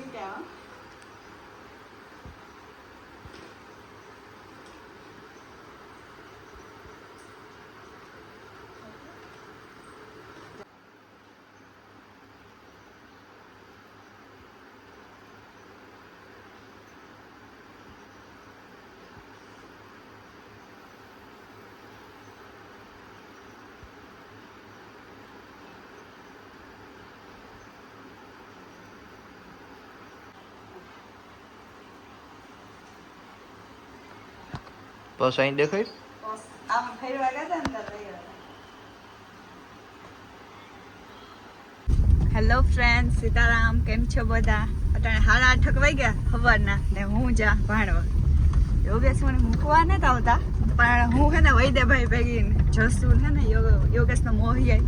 down. બસ અહીં દેખાય? આમ ફેરવા ગયા હતા ને હેલો ફ્રેન્ડ સીતારામ કેમ છો બધા? અટાણે હાડા આઠક વાઈ ગયા ખબરના ને હું જા ભાણવા. યોગેશ મને મૂકવા નથી આવતા પણ હું હે ને વૈદ્યભાઈ ભેગી જસું હે ને યોગ યોગેશનો મોહિયા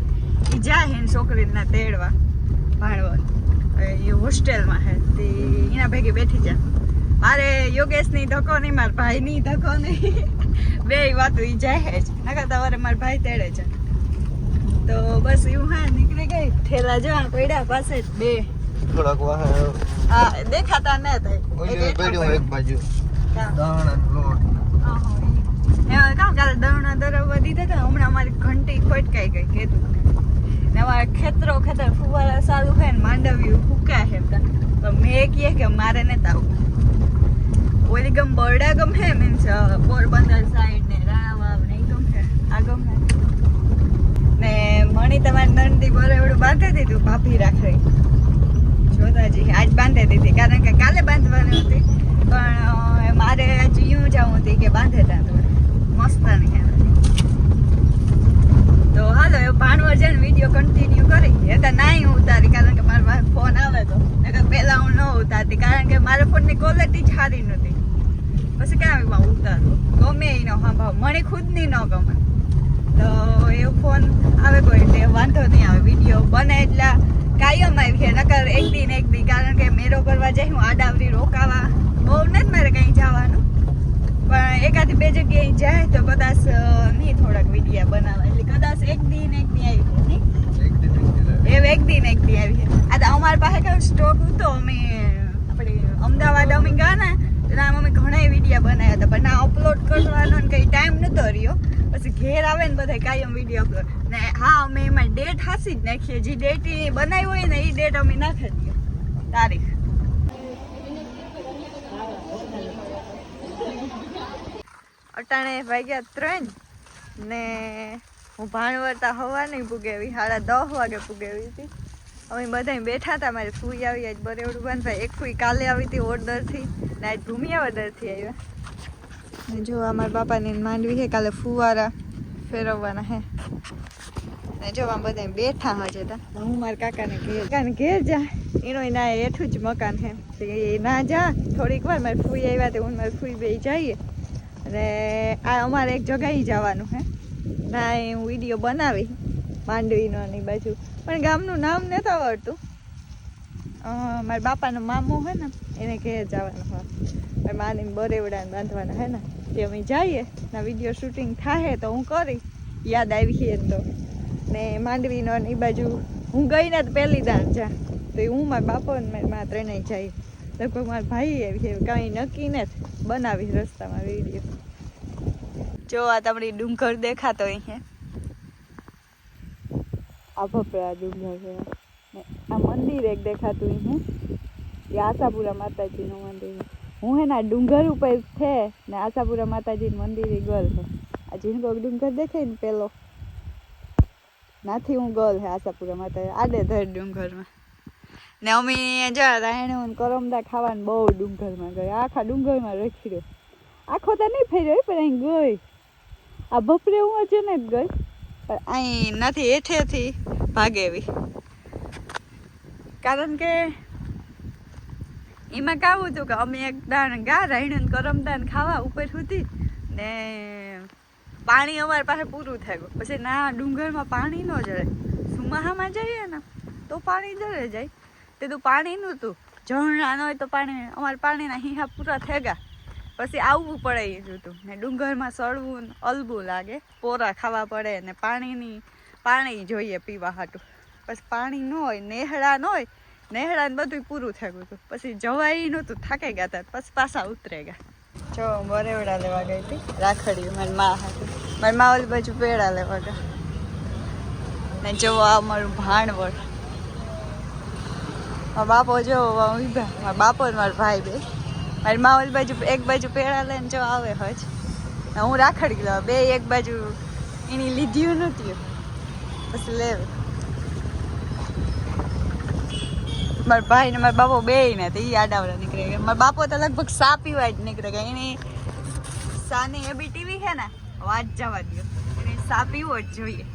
એ જાય હે છોકરીના છોકરીને તેડવા ભાણવા. એ હોસ્ટેલમાં હે તે એના ભેગી બેઠી જા મારે યોગેશની ધક્કો નહીં મારા ભાઈની ધક્કો નહીં. બે વાતો ઈ જાય જ. નકર તમારે મારા ભાઈ તેડે છે. તો બસ એવું હા નીકળી ગઈ. ઠેલા જવા પડ્યા પાસે જ બે. થોડાક વાહ હા દેખાતા ન થાય પડ્યું એક બાજુ. હા. દાણા લોટ. કામ કાલે દીધા હતા હમણાં અમારી ઘંટી ખોટકાઈ ગઈ કીધું ને અમારે ખેતરો ખેતર ફુવારા સારું થાય ને માંડવ્યું ફૂકા છે તો. મેં કહે કે મારે નથી આવું ઓલી ગમ બરડા ગમ મીન્સ પોરબંદર સાઈડ ને રાણાવાવ ને ઈ ગમ આ ગમ ને મણી તમારી નંદી બોલે એવડું બાંધી દીધું, ભાભી રાખે. જોતાજી, આજ બાંધી દીધી. કારણ કે કાલે બાંધવાની હતી. પણ મારે આજ યું જવું હતી કે બાંધે તો. મસ્ત નહીં તો હાલો એ ભાણવર છે ને વીડિયો કન્ટિન્યુ કરી. એ તો નાઈ હું ઉતારી, કારણ કે મારા ફોન આવે તો. નકર પહેલા હું ન ઉતારતી, કારણ કે મારા ફોનની ક્વોલિટી જ સારી નહોતી. પછી ક્યાં એમાં ઉતારો. ગમે એ ન ભાવ. મને ખુદની ન ગમે. તો એ ફોન આવે કોઈ એટલે વાંધો નહીં આવે. વીડિયો બને એટલા કાયમ આવી છે નકર એક દિન એક દિન. કારણ કે મેરો કરવા જાય, હું આડાવરી રોકાવા. બહુ નથી મારે કંઈ જવાનું. પણ એકાદ બે જગ્યાએ જાય તો કદાચ નહીં થોડાક વીડિયો બનાવવા એટલે એક દી આવી છે એક દી એક દી. એ આવી આ તો અમારી પાસે કયો સ્ટોક હતો અમે આપણે અમદાવાદ અમે ગયા ને એના અમે ઘણા વીડિયો બનાવ્યા હતા. પણ ના અપલોડ કરવાનો ને કંઈ ટાઈમ નતો રહ્યો. પછી ઘેર આવે ને બધા કાયમ વીડિયો અપલોડ ને હા અમે એમાં ડેટ હાસી જ નાખીએ. જે ડેટ બનાવી હોય ને એ ડેટ અમે નાખી દઈએ તારીખ. અટાણે વાગ્યા ત્રણ ને હું ભાણવરતા હવા નહીં પૂગેવી, સાડા દસ વાગે પૂગેવી હતી. અમે બધા બેઠા હતા, મારે ફૂઈ આવી, આજ બરેવડું બાંધભાઈ એક ફૂઈ કાલે આવી હતી ઓર્ડરથી ને આજ ભૂમિયાવદરથી આવ્યા. જો અમારા બાપાની માંડવી છે, કાલે ફુવારા ફેરવવાના હે ને જો આમ બધા બેઠા હજે તા. હું મારા કાકાને ઘેર કાકાને ઘેર જા. એનો ના હેઠું જ મકાન છે. એ ના જા. થોડીક વાર મારે ફૂઈ આવ્યા તે હું મારે ફૂઈ બે જઈએ. અને આ અમારે એક જગ્યાએ જવાનું હે ના એ હું વીડિયો બનાવી માંડવીનો ની બાજુ. પણ ગામનું નામ નહોતું આવડતું. મારા બાપાનો મામો હોય ને, એને ઘેર જવાનું હોય. મારી માની બરેવડાને બાંધવાના હે ને, તે અમે જઈએ ના વીડિયો શૂટિંગ થાય તો હું કરી, યાદ આવી છે તો. ને માંડવીનો એ બાજુ, હું ગઈ ને પહેલી દાન જા. તો એ હું મારા બાપો ને મારી મા ત્રણેય જાય લગભગ મારા ભાઈ આવી છે કાંઈ નક્કી ને બનાવી રસ્તામાં વીડિયો. જો આ તમને ડુંગર દેખાતો અહીં આ ભપરા ડુંગર છે. આ મંદિર એક દેખાતું અહીં એ આશાપુરા માતાજીનું મંદિર હું હે ને ડુંગર ઉપર છે ને આશાપુરા માતાજીનું મંદિર એ ગલ છે. આ જીનકો ડુંગર દેખાય ને પેલો? નાથી હું ગલ હે આશાપુરા માતા આડે ધર ડુંગરમાં. ને અમે જા રાયણ કરમદા ખાવાનું બહુ ડુંગરમાં ગઈ. આખા ડુંગરમાં રખી રહ્યો. આખો તો નહીં ફેર્યો પણ અહીં ગઈ. આ બપરે હું હજુ ને જ ગઈ. પણ અહીં નથી, હેઠેથી ભાગે એવી. કારણ કે એમાં કાવું હતું કે અમે એક દાણ ગા, રાયણ કરમદાન ખાવા ઉપર સુધી ને પાણી અમારી પાસે પૂરું થઈ ગયું. પછી ના, ડુંગરમાં પાણી ન જળે. સુમાહામાં જઈએ ને, તો પાણી જળે જાય. તે તો પાણી નહોતું. ઝરણા ન હોય તો પાણી, અમારે પાણીના હિંહા પૂરા થઈ ગયા. પછી આવવું પડે એ જ હતું ને ડુંગરમાં સળવું ને અલબું લાગે. પોરા ખાવા પડે ને પાણીની, પાણી જોઈએ પીવા હાટું. પછી પાણી ન હોય નેહડા ન હોય નેહડા ને બધું પૂરું થઈ ગયું હતું. પછી જવાય નહોતું, થાકે ગયા હતા પછી પાછા ઉતરે ગયા. જો બરેવડા લેવા ગઈ હતી. રાખડી મારી મા હતી મારી મા ઓલી બાજુ પેડા લેવા ગયા ને જો, આ મારું ભાણવડ. બાપો જો ઊભા મારા બાપો મારા ભાઈ બે. મારી મા ઓલી બાજુ એક બાજુ પેડા લઈને જો આવે હજ. હું રાખડી લેવા બે એક બાજુ એની લીધ્યું નહોતી. પછી લેવ મારા ભાઈ ને મારા બાપો બે ને તો એ આડાવડા નીકળે. ગયા મારા બાપો તો લગભગ સા પીવા જ નીકળે. ગયા એની સાની એ બી ટીવી છે ને, વાત જવા દો એને સા પીવો જ જોઈએ.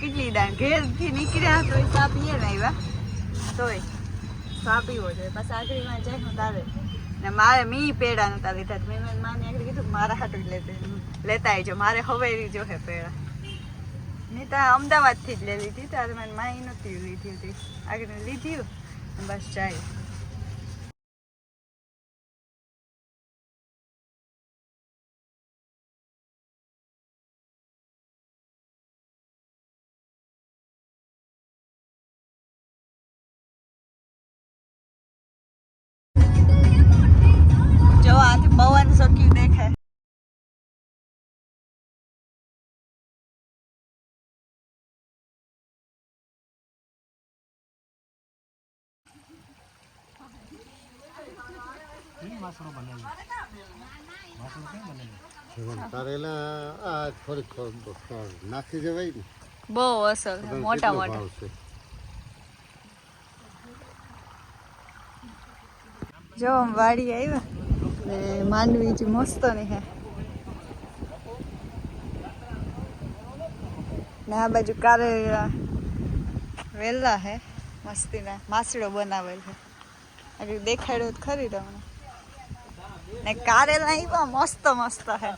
કેટલી દાન ઘેરથી નીકળ્યા તો સા પીએ ને આવ્યા તોય. સા છે જોઈએ પછી આખરીમાં જાય હું તારે ને મારે મી પેડા નતા લીધા તો મેં મારી માને આગળ કીધું મારા હાટું જ લેતે, લેતા આવજો મારે હવેરી જો હે પેડા. મેં તો અમદાવાદથી જ લઈ લીધી તારે મારી માઈ નહોતી લીધી હતી. આગળ લીધી બસ જાય. આથી પવન સક્યું દેખાય કારેલા આ થોડીક થોડીક નાખી દેવાય ને બહુ અસર છે તો મોટા કેટલો મોટા ભાવ છે? જો આમ વાડી આવ્યા ને માંડવી જે મસ્ત ને હે. ને આ બાજુ કારેલા વેલા હે, મસ્તીના માસડો બનાવેલ છે આગળ દેખાડ્યો ખરી તમને. ને કારેલા આવ્યા મસ્ત મસ્ત હે.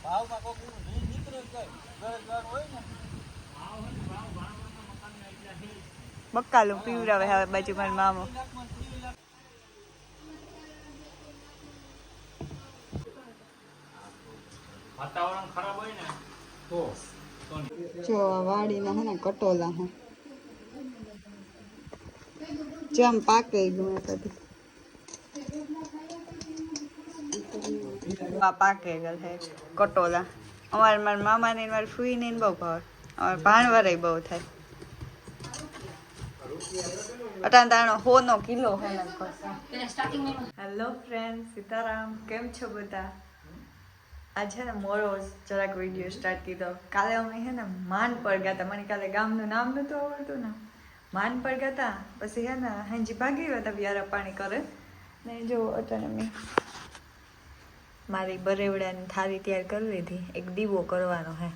બકાલું પીવડાવે હવે બાજુ મારા મામો. વાતાવરણ ખરાબ હોય ને તો જો આ વાડીના હે ને કટોલા હે. જેમ પાકે ગયું કદી પાકે ગયેલ હે કટોલા. અમારે મારા મામાને ને મારી ફૂઈ ને બહુ ભાવે. અમારે ભાણવરે બહુ થાય. અટાણ હો હોનો કિલો હે હેલો ફ્રેન્ડ સીતારામ કેમ છો બધા? આજ છે ને મોડો જરાક વીડિયો સ્ટાર્ટ કીધો. કાલે અમે છે ને માન પર ગયા હતા. મને કાલે ગામનું નામ નહોતું આવડતું ને. માન પર ગયા હતા. પછી હે ને હાંજી ભાગી ગયા હતા વ્યારા પાણી કરે. ને જો અટાણે મેં મારી બરેવડાની થાળી તૈયાર કરી લીધી. એક દીવો કરવાનો હે.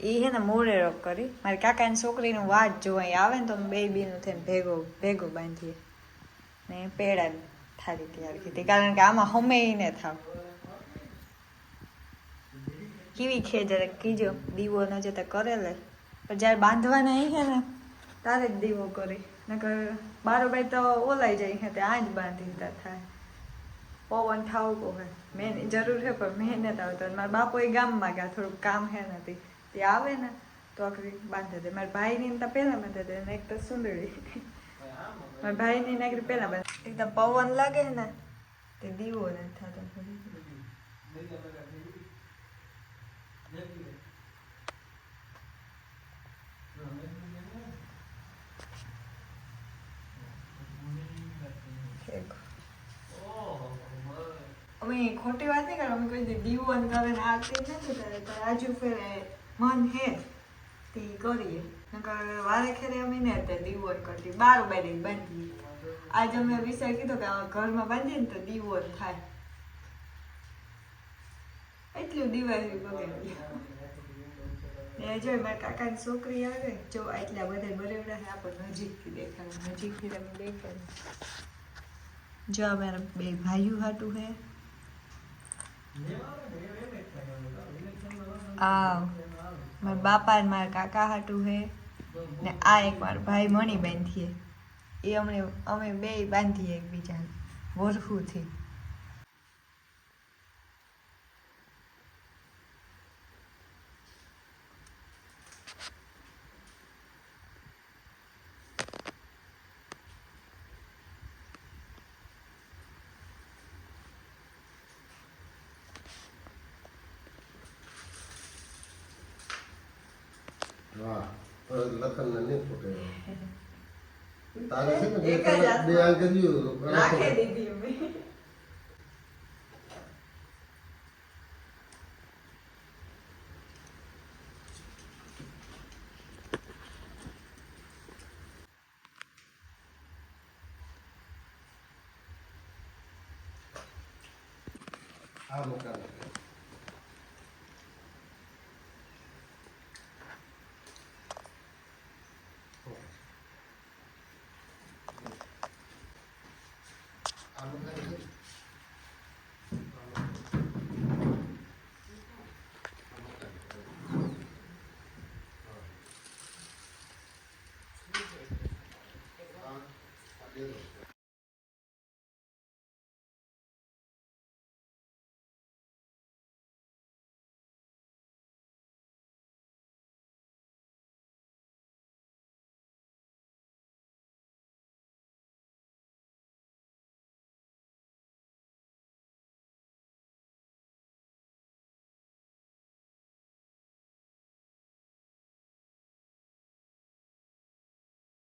એ હે ને મોડે રોક કરી. મારી કાકાની છોકરીનું વાત જોવા આવે ને તો અમે બે બેનું થઈને ભેગો ભેગો બાંધીએ. ને પેડા થાળી તૈયાર કીધી. કારણ કે આમાં હમે ને થાવ. કેવી છે જરાક કીજો, દીવો ન જતા કરે લે. પણ જ્યારે બાંધવાના છે ને, તારે જ દીવો કરી. નકર બારોબાઈ તો ઓલાઈ જાય છે, તે આ જ બાંધી થાય. પવન ઠાવકો હે મેં જરૂર છે, પણ મહેનત આવતો મારા બાપો એ ગામમાં ગયા, થોડુંક કામ હે નથી તે. આવે ને, તો આખરી બાંધે દે મારા ભાઈની તો પહેલાં બાંધે દે એક તો સુંદરી. મારા ભાઈની નાગરી પહેલા બાંધે એકદમ પવન લાગે ને, તે દીવો નથી થતો ઠીક. અમે ખોટી વાત નહીં કરવા અમે કોઈ દી દીવો કરે ને આરતી નથી કરે તો આજુ ફેરે મન હે તે કરીએ. નકર વારે ખેરે અમે ને તે દીવો કરતી, બાર બેડી બાંધી આજ અમે વિચાર કીધો કે આ ઘરમાં બાંધીએ ને તો દીવો થાય. એટલું દિવાળી બગાડી જો મારા કાકાની છોકરી આવે, જો આટલા બધા બરેવડા છે, આપણને નજીકથી દેખાડે નજીકથી તમે દેખાડે. જો અમારા મારા બે ભાઈઓ હાટું હે આ મારા બાપા ને મારા કાકા હાટું હે. ને આ એક મારો ભાઈ મણી બાંધીએ એ અમને, અમે બે બાંધીએ એકબીજાને વરખુથી હા. પણ લખનને નહીં ફૂટે તારે છે ને બે બે રાખી દીધી અમે. આ મકાન. Gracias.